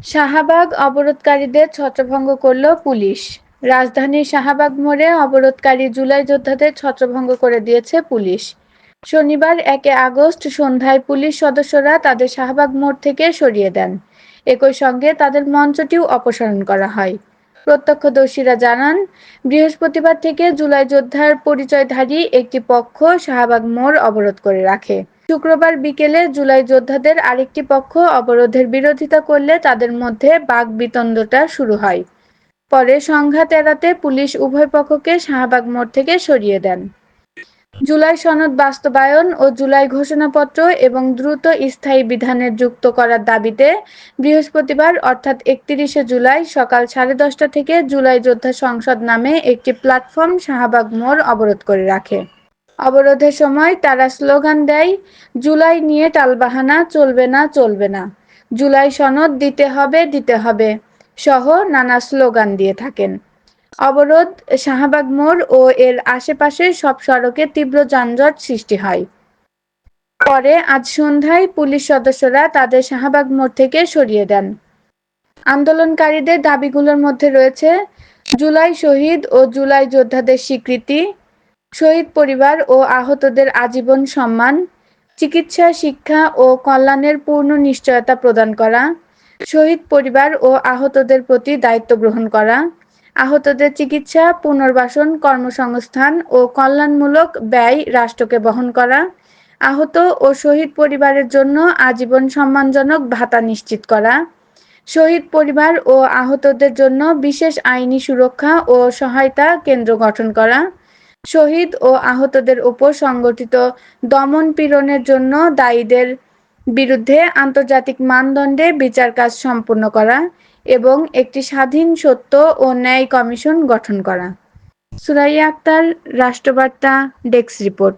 শাহবাগ অবরোধকারীদের ছত্রভঙ্গ করল পুলিশ। রাজধানীর শাহবাগ মোড়ে অবরোধকারী জুলাই যোদ্ধাদের ছত্রভঙ্গ করে দিয়েছে পুলিশ। শনিবার একে আগস্ট সন্ধ্যায় পুলিশ সদস্যরা তাদের শাহবাগ মোড় থেকে সরিয়ে দেন। একই সঙ্গে তাদের মঞ্চটিও অপসারণ করা হয়। প্রত্যক্ষদর্শীরা জানান, বৃহস্পতিবার থেকে জুলাই যোদ্ধার পরিচয়ধারী একটি পক্ষ শাহবাগ মোড় অবরোধ করে রাখে। শুক্রবার বিকেলে জুলাই যোদ্ধাদের আরেকটি পক্ষ অবরোধের বিরোধিতা করলে তাদের মধ্যে বাগবিতণ্ডটা শুরু হয়। পরে সংঘাত এড়াতে পুলিশ উভয় পক্ষকে শাহবাগ মোড় থেকে সরিয়ে দেন। জুলাই সনদ বাস্তবায়ন ও জুলাই ঘোষণাপত্র এবং দ্রুত স্থায়ী বিধানের যুক্ত করার দাবিতে বৃহস্পতিবার অর্থাৎ একত্রিশে জুলাই সকাল সাড়ে দশটা থেকে জুলাই যোদ্ধা সংসদ নামে একটি প্ল্যাটফর্ম শাহবাগ মোড় অবরোধ করে রাখে। অবরোধের সময় তারা স্লোগান দেয়, জুলাই নিয়ে টালবাহানা, চলবে না চলবে না। জুলাই সনদ দিতে হবে দিতে হবে। সহ নানা স্লোগান দিয়ে থাকেন। অবরোধ, শাহবাগ মোড় ও এর আশেপাশের সব সড়কে তীব্র যানজট সৃষ্টি হয়। পরে আজ সন্ধ্যায় পুলিশ সদস্যরা তাদের শাহবাগ মোড় থেকে সরিয়ে দেন। আন্দোলনকারীদের দাবিগুলোর মধ্যে রয়েছে, জুলাই শহীদ ও জুলাই যোদ্ধাদের স্বীকৃতি শহীদ পরিবার ও আহতদের আজীবন সম্মান, চিকিৎসা, শিক্ষা ও কল্যাণের পূর্ণ নিশ্চয়তা প্রদান করা, শহীদ পরিবার ও আহতদের প্রতি দায়িত্ব গ্রহণ করা, আহতদের চিকিৎসা, পুনর্বাসন, কর্মসংস্থান ও কল্যাণমূলক ব্যয় রাষ্ট্রকে বহন করা, আহত ও শহীদ পরিবারের জন্য আজীবন সম্মানজনক ভাতা নিশ্চিত করা, শহীদ পরিবার ও আহতদের জন্য বিশেষ আইনি সুরক্ষা ও সহায়তা কেন্দ্র গঠন করা শহীদ ও আহতদের উপর সংগঠিত দমন পীড়নের জন্য দায়ীদের বিরুদ্ধে আন্তর্জাতিক মানদণ্ডে বিচার কাজ সম্পন্ন করা এবং একটি স্বাধীন, সত্য ও ন্যায় কমিশন গঠন করা। Suraiya Akhtar, Rashtrabarta, desk report.